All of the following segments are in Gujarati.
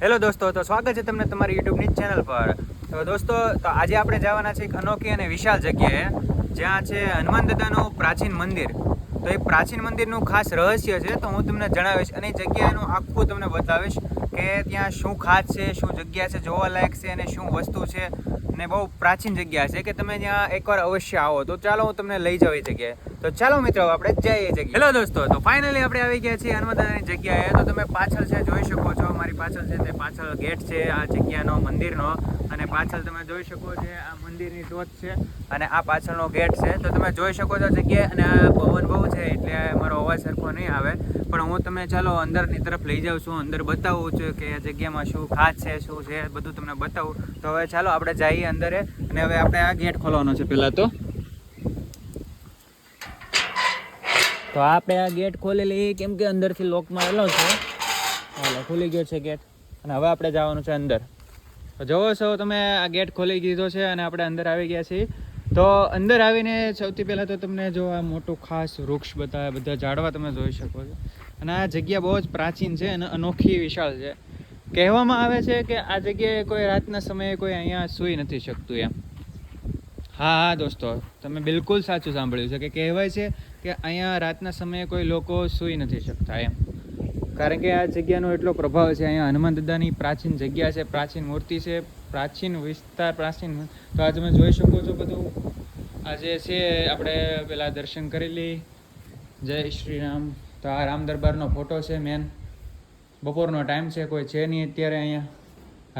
હેલો દોસ્તો, તો સ્વાગત છે તમને તમારી યુટ્યુબની ચેનલ પર. તો દોસ્તો, તો આજે આપણે જવાના છે એક અનોખી અને વિશાળ જગ્યાએ, જ્યાં છે હનુમાન દાદાનું પ્રાચીન મંદિર. તો એ પ્રાચીન મંદિરનું ખાસ રહસ્ય છે, તો હું તમને જણાવીશ અને એ જગ્યાનું આખું તમને બતાવીશ કે ત્યાં શું ખાસ છે, શું જગ્યા છે જોવાલાયક છે અને શું વસ્તુ છે. ને બહુ પ્રાચીન જગ્યા છે કે તમે ત્યાં એકવાર અવશ્ય આવો. તો ચાલો હું તમને લઈ જાઉં એ જગ્યાએ. તો ચાલો મિત્રો આપણે જઈએ જગ્યાએ. હેલો દોસ્તો, તો ફાઇનલી આપણે આવી ગયા છીએ હનુમાનદાદાની જગ્યાએ. તો તમે પાછળ છે, જોઈ શકો છો મારી પાછળ છે તે પાછળ ગેટ છે, આ જગ્યાનો મંદિરનો. અને પાછળ તમે જોઈ શકો છો આ મંદિરની ટોચ છે અને આ પાછળનો ગેટ છે. તો તમે જોઈ શકો છો જગ્યાએ અને આ પવન બહુ છે, એટલે મારો અવાજ સરખો નહીં આવે. પણ હું તમે ચાલો અંદરની તરફ લઈ જાઉં છું, અંદર બતાવું છું કે આ જગ્યામાં શું ખાસ છે, શું છે, બધું તમને બતાવું. તો હવે ચાલો આપણે જઈએ અંદરે અને હવે આપણે આ ગેટ ખોલવાનો છે પહેલાં તો. તો આપણે આ ગેટ ખોલેલી કેમ કે અંદરથી લોક મારેલો છે. હાલો, ખુલી ગયો છે ગેટ. અને હવે આપણે જવાનું છે અંદર. તો જુઓ છો, તમે આ ગેટ ખોલી દીધો છે અને આપણે અંદર આવી ગયા છીએ. તો અંદર આવીને સૌથી પહેલાં તો તમને જો આ મોટું ખાસ વૃક્ષ બધા બધા ઝાડવા તમે જોઈ શકો છો. અને આ જગ્યા બહુ જ પ્રાચીન છે અને અનોખી વિશાળ છે. કહેવામાં આવે છે કે આ જગ્યાએ કોઈ રાતના સમયે કોઈ અહીંયા સૂઈ નથી શકતું એમ. હા હા, દોસ્તો, તમે બિલકુલ સાચું સાંભળ્યું છે કે કહેવાય છે કે અહીંયા રાતના સમયે કોઈ લોકો સૂઈ નથી શકતા એમ. કારણ કે આ જગ્યાનો એટલો પ્રભાવ છે, અહીંયા હનુમાન દાદાની પ્રાચીન જગ્યા છે, પ્રાચીન મૂર્તિ છે, પ્રાચીન વિસ્તાર, પ્રાચીન તો આ તમે જોઈ શકો છો બધું. આજે છે, આપણે પેલા દર્શન કરેલી જય શ્રી રામ તો આ રામ દરબારનો ફોટો છે મેન બપોરનો ટાઈમ છે, કોઈ છે નહીં અત્યારે અહીંયા.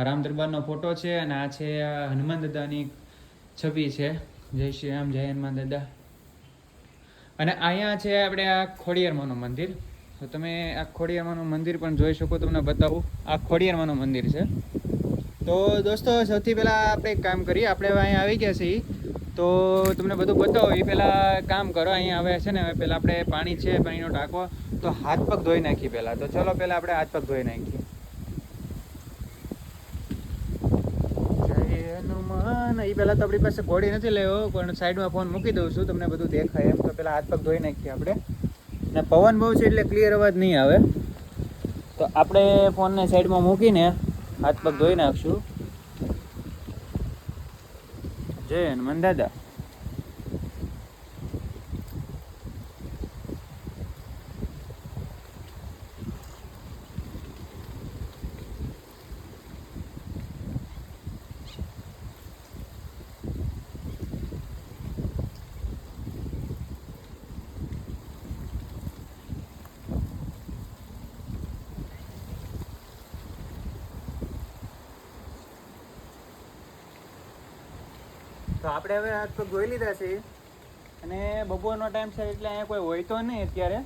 રામ દરબારનો ફોટો છે અને આ છે હનુમાન દાદાની છબી છે. જય શ્રી રામ જય હનુમાન દાદા. અને અહીંયા છે આપણે આ ખોડિયારમાંનું મંદિર. તો તમે આ ખોડિયારમાંનું મંદિર પણ જોઈ શકો, તમને બતાવું. આ ખોડિયારમાંનું મંદિર છે. તો દોસ્તો, સૌથી પહેલાં આપણે એક કામ કરીએ. આપણે અહીંયા આવી ગયા છીએ. તો તમને બધું બતાવો. એ પહેલાં કામ કરો. અહીંયા હવે છે ને, હવે પહેલાં આપણે પાણી છે, પાણીનો ટાંકો તો હાથ પગ ધોઈ નાખીએ પહેલાં. તો ચલો પહેલાં આપણે હાથ પગ ધોઈ નાખીએ. હનુમાન એ પહેલાં તો આપણી પાસે ઘોડી નથી લેવો, પણ સાઈડમાં ફોન મૂકી દઉં છું, તમને બધું દેખાય. એમ તો પહેલાં હાથ પગ ધોઈ નાખીએ આપણે. ને પવન બહુ છે એટલે ક્લિયર અવાજ નહીં આવે. તો આપણે ફોનને સાઈડમાં મૂકીને હાથ પગ ધોઈ નાખશું. જય હનુમાન દાદા. તો આપણે હવે હાથ પગ ધોઈ લીધા છે. અને બપોરનો ટાઈમ છે એટલે અહીંયા કોઈ હોય તો નહીં અત્યારે.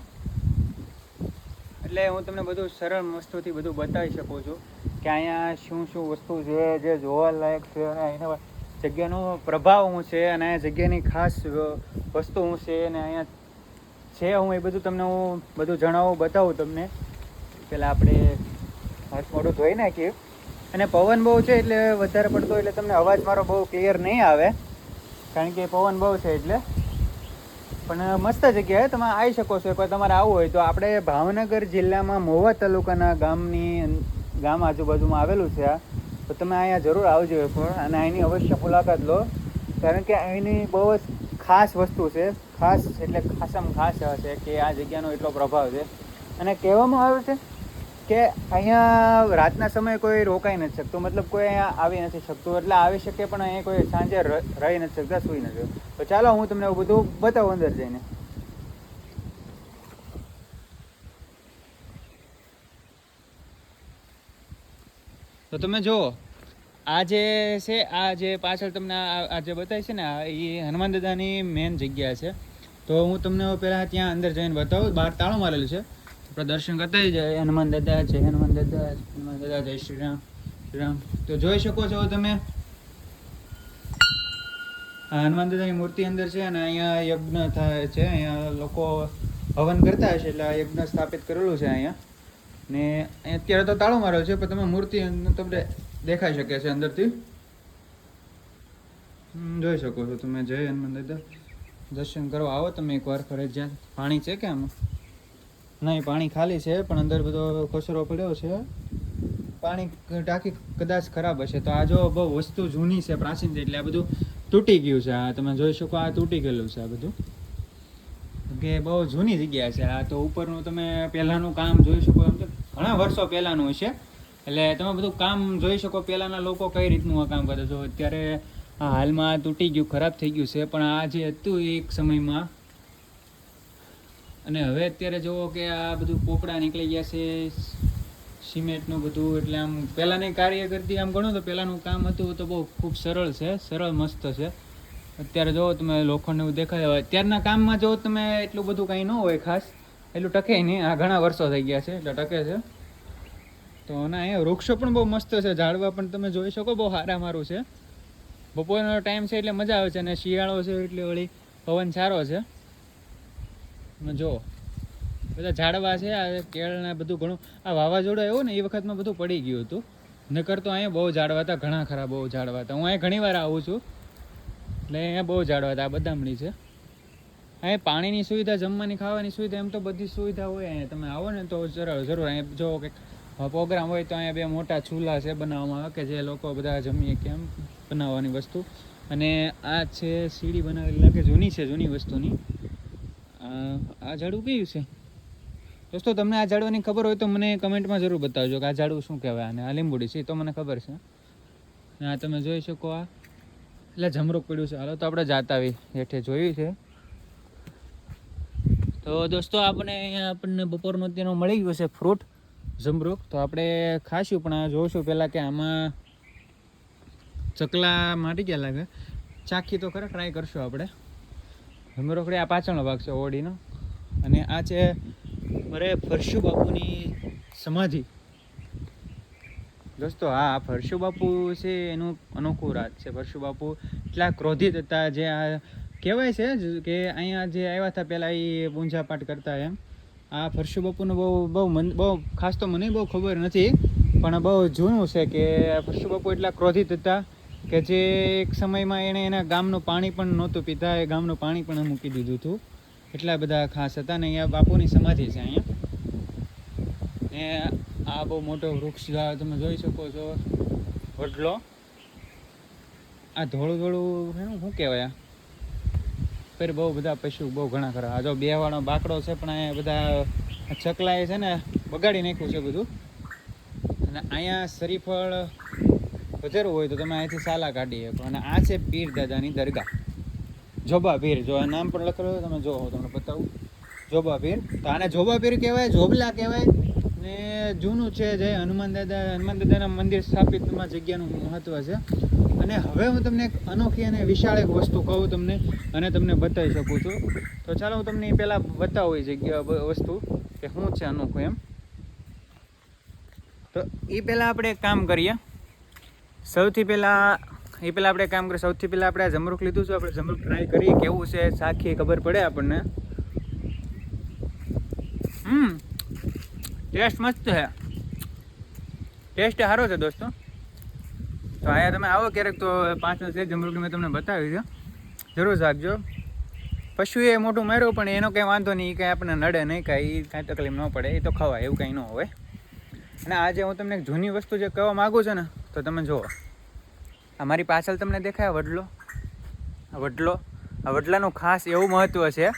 એટલે હું તમને બધું સરળ વસ્તુથી બધું બતાવી શકું છું કે અહીંયા શું શું વસ્તુ છે, જે જોવાલાયક છે અને એના જગ્યાનો પ્રભાવ શું છે અને અહીંયા જગ્યાની ખાસ વસ્તુ શું છે અને અહીંયા છે હું એ બધું તમને હું બધું જણાવું, બતાવું તમને. પહેલાં આપણે હાથ મોઢું ધોઈ નાખીએ. અને પવન બહુ છે એટલે વધારે પડતો એટલે તમને અવાજ મારો બહુ ક્લિયર નહીં આવે. કારણ કે પવન બહુ છે એટલે. પણ મસ્ત જગ્યાએ તમે આવી શકો છો. એકવાર તમારે આવવું હોય તો આપણે ભાવનગર જિલ્લામાં મહુવા તાલુકાના ગામની ગામ આજુબાજુમાં આવેલું છે આ. તો તમે અહીંયા જરૂર આવજો એકવાર અને અહીંની અવશ્ય મુલાકાત લો. કારણ કે અહીંની બહુ જ ખાસ વસ્તુ છે. ખાસ એટલે ખાસમ ખાસ છે કે આ જગ્યાનો એટલો પ્રભાવ છે. અને કહેવામાં આવે છે કે અહીંયા રાતના સમયે કોઈ રોકાઈ નથી શકતું. મતલબ કોઈ અહીંયા આવી નથી શકતું. એટલે આવી શકે પણ અહીંયા કોઈ સાંજે રહી નથી શકતા, સૂઈ નથી. તો ચાલો હું તમને એવું બધું બતાવું અંદર જઈને. તો તમે જુઓ, આ જે છે, આ જે પાછળ તમને આ જે બતાવી છે ને એ હનુમાન દાદાની મેન જગ્યા છે. તો હું તમને પહેલાં ત્યાં અંદર જઈને બતાવું. બહાર તાળું મારેલું છે. આપણે દર્શન કરતા જાય હનુમાન દાદા જય હનુમાન દાદા હનુમાન દાદા, જય શ્રી રામ શ્રી રામ. તો જોઈ શકો છો તમે. હનુમાન દાદાની મૂર્તિ અંદર છે અને અહીંયા યજ્ઞ થાય છે. અહીંયા લોકો હવન કરતા હશે એટલે આ યજ્ઞ સ્થાપિત કરેલું છે અહીંયા. ને અત્યારે તો તાળો માર્યો છે, પણ તમે મૂર્તિ તમને દેખાઈ શકે છે અંદરથી. જોઈ શકો છો તમે. જય હનુમાન દાદા. દર્શન કરવા આવો તમે એકવાર ફરજિયાત પાણી છે કે આમાં? નહીં, પાણી ખાલી છે, પણ અંદર બધો કચરો પડ્યો છે. પાણી ટાંકી કદાચ ખરાબ હશે, તો આ જો બહુ વસ્તુ જૂની છે, પ્રાચીન છે, એટલે આ બધું તૂટી ગયું છે. આ તમે જોઈ શકો, આ તૂટી ગયેલું છે આ બધું. કે બહુ જૂની જગ્યા છે આ, તો ઉપરનું તમે પહેલાંનું કામ જોઈ શકો એમ તો ઘણા વર્ષો પહેલાંનું હશે. એટલે તમે બધું કામ જોઈ શકો, પહેલાંના લોકો કઈ રીતનું આ કામ કરે છો અત્યારે હાલમાં તૂટી ગયું, ખરાબ થઈ ગયું છે, પણ આ જે હતું એક સમયમાં અને હવે અત્યારે જુઓ કે આ બધું પોપડા નીકળી ગયા છે, સિમેન્ટનું બધું, એટલે આમ પહેલાંની કાર્ય કરતી આમ ગણો તો પહેલાંનું કામ હતું તો બહુ ખૂબ સરળ છે, સરળ મસ્ત છે. અત્યારે જુઓ તમે લોખંડ એવું દેખાય હોય અત્યારના કામમાં જો તમે એટલું બધું કંઈ ન હોય ખાસ, એટલું ટકે નહીં, આ ઘણા વર્ષો થઈ ગયા છે, એટલે ટકે છે. તો ના એ વૃક્ષો પણ બહુ મસ્ત છે, ઝાડવા પણ તમે જોઈ શકો, બહુ સારા મારું છે. બપોરનો ટાઈમ છે એટલે મજા આવે છે, અને શિયાળો છે એટલે વળી પવન સારો છે. જુઓ. બધા ઝાડવા છે, આ કેળ ને બધું ઘણું. આ વાવાઝોડું આવ્યું ને, એ વખતમાં બધું પડી ગયું હતું. નકર તો અહીંયા બહુ ઝાડવા હતા, ઘણા ખરા બહુ ઝાડવા હતા. હું અહીંયા ઘણી વાર આવું છું. એટલે અહીંયા બહુ ઝાડવા હતા, આ બદામડી છે. અહીંયા પાણીની સુવિધા, જમવાની, ખાવાની સુવિધા, એમ તો બધી સુવિધા હોય અહીંયા. તમે આવો ને તો જરૂર જરૂર. અહીંયા જો કંઈક પ્રોગ્રામ હોય તો અહીંયા બે મોટા ચૂલા છે બનાવવામાં આવે કે જે લોકો બધા જમીએ કેમ બનાવવાની વસ્તુ. અને આ છે સીડી બનાવેલી, લાગે જૂની છે, જૂની વસ્તુની. આ ઝાડવું કયું છે? દોસ્તો, તમને આ ઝાડવાની ખબર હોય તો મને કમેન્ટમાં જરૂર બતાવજો કે આ ઝાડવું શું કહેવાય અને આ લીંબુડી છે તો મને ખબર છે. આ તમે જોઈ શકો આ. એટલે જમરૂક પડ્યું છે. હાલો, તો આપણે જાતા આવી હેઠે જોયું છે. તો દોસ્તો, આપણે અહીંયા આપણને બપોરનો તેનો મળી ગયું છે ફ્રૂટ, જમરૂક. તો આપણે ખાશું, પણ આ જોઈશું પહેલાં કે આમાં ચકલા માટી ગયા લાગે. ચાખી તો ખરા ટ્રાય કરશું આપણે. જમરોકડી આ પાછળનો ભાગ છે, ઓડીનો. અને આ છે મારે ફરશુ બાપુની સમાધિ. દોસ્તો, આ ફરશુ બાપુ છે એનું અનોખું રાત છે. ફરશુ બાપુ એટલા ક્રોધિત હતા જે આ કહેવાય છે કે અહીંયા જે આવ્યા હતા પહેલાં એ પૂંજાપાઠ કરતા એમ. આ ફરશુ બાપુનું બહુ બહુ મન, બહુ ખાસ તો મને બહુ ખબર નથી, પણ બહુ જૂનું છે કે ફરશુ બાપુ એટલા ક્રોધિત હતા કે જે એક સમયમાં એણે એના ગામનું પાણી પણ નહોતું પીતા એ ગામનું પાણી પણ મૂકી દીધું હતું. એટલા બધા ખાસ હતા ને અહીંયા બાપુની સમાધિ છે અહીંયા. ને આ બહુ મોટો વૃક્ષ તમે જોઈ શકો છો. વડલો. આ ધોળું ધોળું એનું શું કહેવાય? ફેર બહુ બધા પશુ, બહુ ઘણા ખરા. આ જો બે વાળો બાકડો છે, પણ અહીંયા બધા ચકલાએ છે ને બગાડી નાખ્યું છે બધું. અને અહીંયા શરીફળ વધારવું હોય તો તમે અહીંથી સાલા કાઢી શકો. અને આ છે પીર દાદાની દરગાહ. જોબા પીર, જો આ નામ પણ લખેલું તમે જો તમને બતાવું. જોબા પીર. તો આને જોબા પીર કહેવાય, જોબલા કહેવાય. ને જૂનું છે જે હનુમાન દાદા, હનુમાન દાદાના મંદિર સ્થાપિતમાં જગ્યાનું મહત્ત્વ છે. અને હવે હું તમને એક અનોખી અને વિશાળ એક વસ્તુ કહું તમને અને તમને બતાવી શકું છું. તો ચાલો હું તમને પહેલાં બતાવું એ જગ્યા વસ્તુ કે શું છે અનોખું એમ. તો એ પહેલાં આપણે એક કામ કરીએ. સૌથી પહેલાં, એ પહેલાં આપણે કામ કરીએ. સૌથી પહેલાં આપણે જમરૂક લીધું છે. આપણે જમરૂક ટ્રાય કરીએ. કેવું છે? સાખી ખબર પડે આપણને? હમ. ટેસ્ટ મસ્ત છે. ટેસ્ટ સારો છે દોસ્તો. તો અહીંયા તમે આવો ક્યારેક તો પાંચ છે જમરૂક મેં તમને બતાવી છે. જરૂર રાખજો પશુએ મોટું માર્યું, પણ એનો કંઈ વાંધો નહીં. એ કંઈ આપણને નડે નહીં. કાંઈ કાંઈ તકલીફ ન પડે. એ તો ખવાય. એવું કંઈ ન હોય. અને આજે હું તમને એક જૂની વસ્તુ જે કહેવા માગું છું ને તો તમે જુઓ. આ મારી પાછળ તમને દેખાય વડલો? વડલો? આ વડલાનું ખાસ એવું મહત્ત્વ છે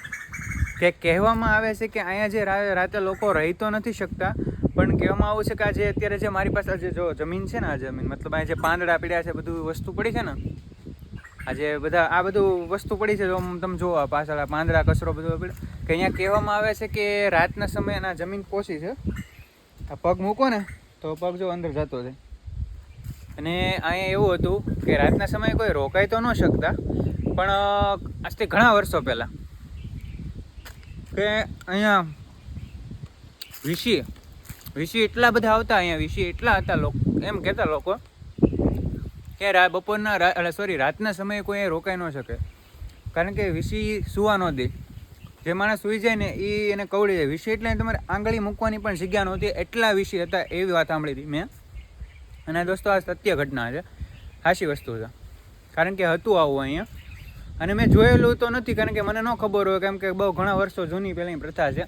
કે કહેવામાં આવે છે કે અહીંયા જે રાતે લોકો રહી તો નથી શકતા, પણ કહેવામાં આવું છે કે આ જે અત્યારે જે મારી પાસે જે જો જમીન છે ને આ જમીન, મતલબ અહીંયા જે પાંદડા પીડ્યા છે, બધું વસ્તુ પડી છે ને? આજે બધા, આ બધું વસ્તુ પડી છે, જો તમે જુઓ પાછળ, આ પાંદડા, કચરો બધો પડ્યો. કે અહીંયા કહેવામાં આવે છે કે રાતના સમયે આ જમીન પોસી છે. આ પગ મૂકો ને, તો પગ જો અંદર જતો જાય અને અહીંયા એવું હતું કે રાતના સમયે કોઈ રોકાઈ તો ન શકતા, પણ આજથી ઘણા વર્ષો પહેલાં કે અહીંયા વિશી વિશી એટલા બધા આવતા, અહીંયા વિશી એટલા હતા લોકો, એમ કહેતા લોકો કે રા, બપોરના રા- સોરી રાતના સમયે કોઈ અહીંયા રોકાઈ ન શકે. કારણ કે વિશી સુવા ન દે. જે માણસ સૂઈ જાય ને એ એને કવડી જાય વિષય એટલે તમારે આંગળી મૂકવાની પણ જગ્યા નહોતી. એટલા વિષય હતા એવી વાત સાંભળી હતી મેં. અને દોસ્તો, આ સત્ય ઘટના છે. સાચી વસ્તુ છે. કારણ કે હતું આવું અહીંયા. અને મેં જોયેલું તો નથી, કારણ કે મને ન ખબર હોય, કેમ કે બહુ ઘણા વર્ષો જૂની પહેલાંની પ્રથા છે.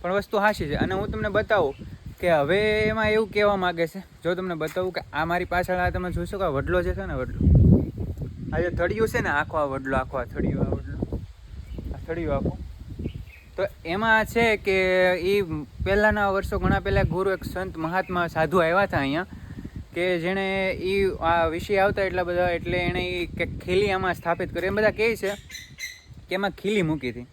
પણ વસ્તુ સાચી છે. અને હું તમને બતાવું કે હવે એમાં એવું કહેવા માગે છે, જો તમને બતાવું કે આ મારી પાછળ, આ તમે જોશો કે વડલો જે છે ને, વડલો. આ જે થળિયું છે ને, આખો આ વડલો, આખો આ થળિયું આ વડલો. આ થળિયું આખું. તો એમાં છે કે એ પહેલાંના વર્ષો, ઘણા પહેલાં ગુરુ એક સંત મહાત્મા સાધુ આવ્યા હતા અહીંયા. કે જેણે એ આ વિષય આવતા એટલા બધા એટલે એણે એ ખીલી આમાં સ્થાપિત કરી. એમ બધા કહે છે કે એમાં ખીલી મૂકી હતી.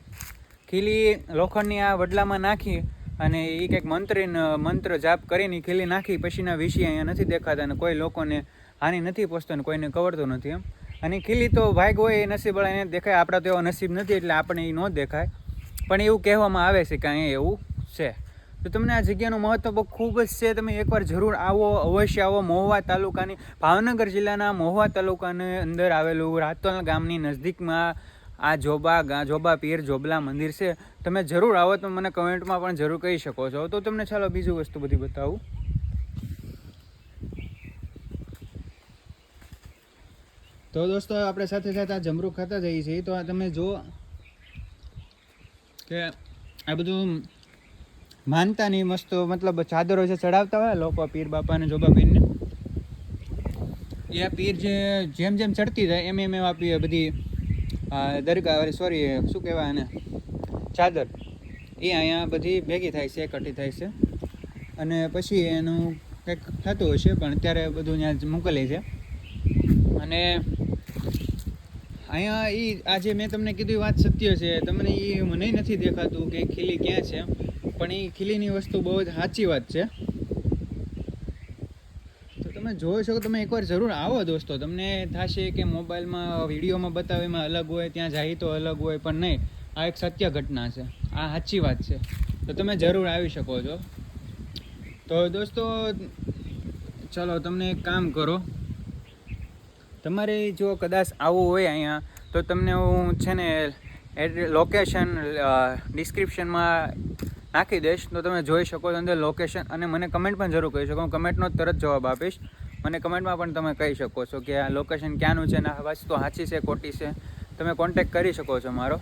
ખીલી લોખંડની આ વડલામાં નાખી અને એ કંઈક મંત્રી મંત્ર જાપ કરીને ખીલી નાખી. પછીના વિષય અહીંયા નથી દેખાતા અને કોઈ લોકોને હાનિ નથી પહોંચતો ને કોઈને કવડતો નથી એમ. અને ખીલી તો ભાગ હોય એ નસીબ એને દેખાય. આપણા તો એવો નસીબ નથી એટલે આપણે એ ન દેખાય. પણ એવું કહેવામાં આવે છે કે અહીંયા એવું છે. તો તમને આ જગ્યાનું મહત્વ બહુ ખૂબ જ છે. તમે એકવાર જરૂર આવો, અવશ્ય આવો મહુવા તાલુકાની, ભાવનગર જિલ્લાના મહુવા તાલુકાની અંદર આવેલું રાતોલ ગામની નજદીકમાં આ જોબા જોબા પીર જોબલા મંદિર છે. તમે જરૂર આવો તો મને કમેન્ટમાં પણ જરૂર કહી શકો છો. તો તમને ચાલો બીજું વસ્તુ બધી બતાવું. તો દોસ્તો, આપણે સાથે સાથે આ જમરૂ ખાતા જઈએ છીએ. તો આ તમે જુઓ કે આ બધું માનતાની મસ્ત, મતલબ ચાદરો જે ચડાવતા હોય લોકો પીર બાપાને, જોબા પીરને, એ પીર જે જેમ જેમ ચડતી જાય, એમ એમ એવા આપી બધી દરગાહ સોરી શું કહેવાય એને ચાદર. એ અહીંયા બધી ભેગી થાય છે, એકઠી થાય છે. અને પછી એનું કંઈક થતું હશે, પણ અત્યારે બધું ત્યાં મોકલે છે. અને અહીંયા એ આજે મેં તમને કીધું વાત સત્ય છે. તમને એ મને નથી દેખાતું કે ખીલી ક્યાં છે. પણ એ ખીલીની વસ્તુ બહુ જ સાચી વાત છે. તો તમે જોઈ શકો, તમે એકવાર જરૂર આવો દોસ્તો. તમને થશે કે મોબાઈલમાં, વિડીયોમાં બતાવે અલગ હોય, ત્યાં જાય તો અલગ હોય, પણ નહીં. આ એક સત્ય ઘટના છે. આ સાચી વાત છે. તો તમે જરૂર આવી શકો છો. તો દોસ્તો, ચલો તમને એક કામ કરો. તમારે જો કદાચ આવવું હોય અહીંયા, તો તમને હું છે ને લોકેશન ડિસ્ક્રિપ્શનમાં નાખી દઈશ તો તમે જોઈ શકો છો અંદર લોકેશન અને મને કમેન્ટ પણ જરૂર કહી શકો. હું કમેન્ટનો તરત જવાબ આપીશ. મને કમેન્ટમાં પણ તમે કહી શકો છો કે આ લોકેશન ક્યાંનું છે ને આ વસ્તુ સાચી છે, ખોટી છે. તમે કોન્ટેક્ટ કરી શકો છો મારો.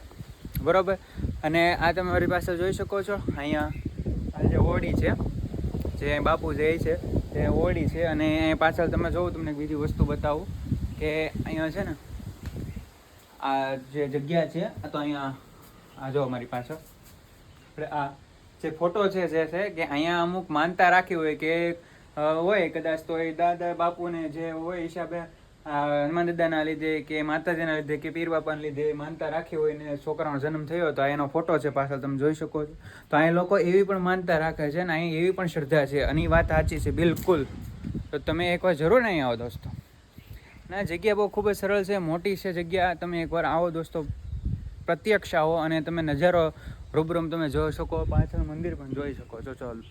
બરાબર? અને આ તમે મારી પાસે જોઈ શકો છો. અહીંયા, આ જે ઓડી છે, જે બાપુ જે છે, તે ઓડી છે. અને પાછળ તમે જોવો તમને બીજી વસ્તુ બતાવું કે અહીંયા છે ને, આ જે જગ્યા છે, આ તો અહીંયા, આ જો મારી પાછળ. આપણે આ જે ફોટો છે જે છે કે અહીંયા અમુક માનતા રાખી હોય કે હોય કદાચ તો એ દાદા બાપુને જે હોય હિસાબે હનુમાન દાદાના લીધે કે માતાજીના લીધે કે પીર બાપાના લીધે માનતા રાખી હોય ને છોકરાનો જન્મ થયો તો એનો ફોટો છે પાછળ તમે જોઈ શકો છો. તો અહીં લોકો એવી પણ માનતા રાખે છે ને અહીં એવી પણ શ્રદ્ધા છે. અને એ વાત સાચી છે, બિલકુલ. તો તમે એકવાર જરૂર અહીં આવો દોસ્તો. ના, જગ્યા બહુ ખૂબ જ સરળ છે, મોટી છે જગ્યા. તમે એકવાર આવો દોસ્તો, પ્રત્યક્ષ આવો અને તમે નજારો રૂબરૂમ તમે જોઈ શકો, પાછળ મંદિર પણ જોઈ શકો છો. ચાલો.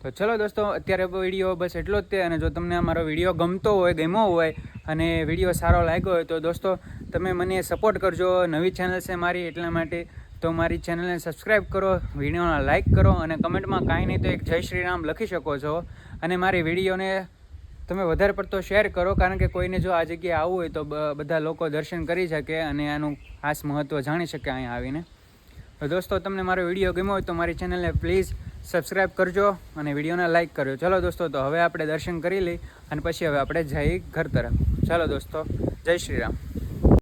તો ચલો દોસ્તો, અત્યારે વીડિયો બસ એટલો જ તે, અને જો તમને અમારો વીડિયો ગમતો હોય, ગમ્યો હોય, અને વીડિયો સારો લાગ્યો હોય, તો દોસ્તો, તમે મને સપોર્ટ કરજો. નવી ચેનલ છે મારી એટલા માટે, તો મારી ચેનલને સબસ્ક્રાઈબ કરો, વિડીયોને લાઇક કરો, અને કમેન્ટમાં કાંઈ નહીં તો એક જય શ્રી રામ લખી શકો છો. અને મારી વિડીયોને તમે વધારે પડતો શેર કરો, કારણ કે કોઈને જો આ જગ્યાએ આવવું હોય, તો બધા લોકો દર્શન કરી શકે, અને આનું ખાસ મહત્ત્વ જાણી શકે અહીંયા આવીને. દોસ્તો, તમને મારો વીડિયો ગમ્યો હોય તો મારી ચેનલને પ્લીઝ સબસ્ક્રાઈબ કરજો અને વિડીયોને લાઇક કરજો. ચલો દોસ્તો, તો હવે આપણે દર્શન કરી લઈ અને પછી હવે આપણે જઈએ ઘર તરફ. ચાલો દોસ્તો, જય શ્રી રામ.